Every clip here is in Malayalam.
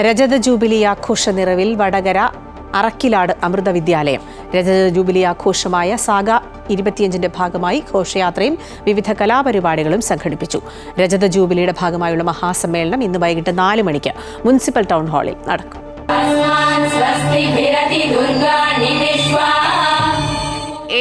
രജത ജൂബിലി ആഘോഷ നിറവിൽ വടകര അറക്കിലാട് അമൃത വിദ്യാലയം. രജത ജൂബിലി ആഘോഷമായ സാഗ ഇരുപത്തിയഞ്ചിന്റെ ഭാഗമായി ഘോഷയാത്രയും വിവിധ കലാപരിപാടികളും സംഘടിപ്പിച്ചു. രജത ജൂബിലിയുടെ ഭാഗമായുള്ള മഹാസമ്മേളനം ഇന്ന് വൈകിട്ട് നാല് മണിക്ക് മുനിസിപ്പൽ ടൗൺ ഹാളിൽ നടക്കും.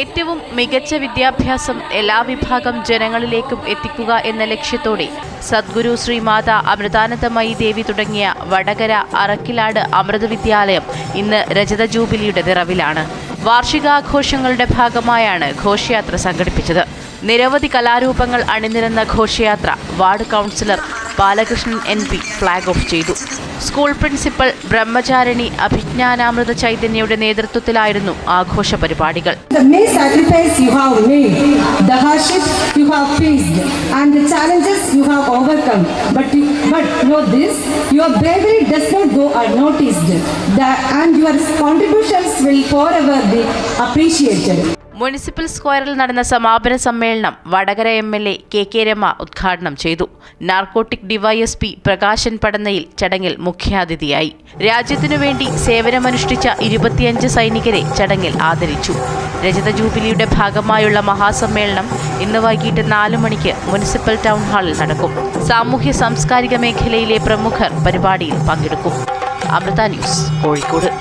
ഏറ്റവും മികച്ച വിദ്യാഭ്യാസം എല്ലാ വിഭാഗം ജനങ്ങളിലേക്കും എത്തിക്കുക എന്ന ലക്ഷ്യത്തോടെ സദ്ഗുരു ശ്രീ മാതാ അമൃതാനന്ദമയി ദേവി തുടങ്ങിയ വടകര അറക്കിലാട് അമൃത വിദ്യാലയം ഇന്ന് രജത ജൂബിലിയുടെ നിറവിലാണ്. വാർഷികാഘോഷങ്ങളുടെ ഭാഗമായാണ് ഘോഷയാത്ര സംഘടിപ്പിച്ചത്. നിരവധി കലാരൂപങ്ങൾ അണിനിരന്ന ഘോഷയാത്ര ward councillor Balakrishnan N P flag off ചെയ്തു. സ്കൂൾ പ്രിൻസിപ്പൽ ബ്രഹ്മചാരിണി അഭിജ്ഞാനാമൃത ചൈതന്യയുടെ നേതൃത്വത്തിലായിരുന്നു ആഘോഷ പരിപാടികൾ. മുനിസിപ്പൽ സ്ക്വയറിൽ നടന്ന സമാപന സമ്മേളനം Vadakara M L A K K Rema ഉദ്ഘാടനം ചെയ്തു. നാർക്കോട്ടിക് ഡിവൈഎസ്പി പ്രകാശൻ പടന്നയിൽ ചടങ്ങിൽ മുഖ്യാതിഥിയായി. രാജ്യത്തിനു വേണ്ടി സേവനമനുഷ്ഠിച്ച ഇരുപത്തിയഞ്ച് സൈനികരെ ചടങ്ങിൽ ആദരിച്ചു. രജത ജൂബിലിയുടെ ഭാഗമായുള്ള മഹാസമ്മേളനം ഇന്ന് വൈകിട്ട് നാല് മണിക്ക് മുനിസിപ്പൽ ടൗൺ ഹാളിൽ നടക്കും. സാമൂഹ്യ സാംസ്കാരിക മേഖലയിലെ പ്രമുഖർ പരിപാടിയിൽ പങ്കെടുക്കും. അമൃത ന്യൂസ് കോഴിക്കോട്.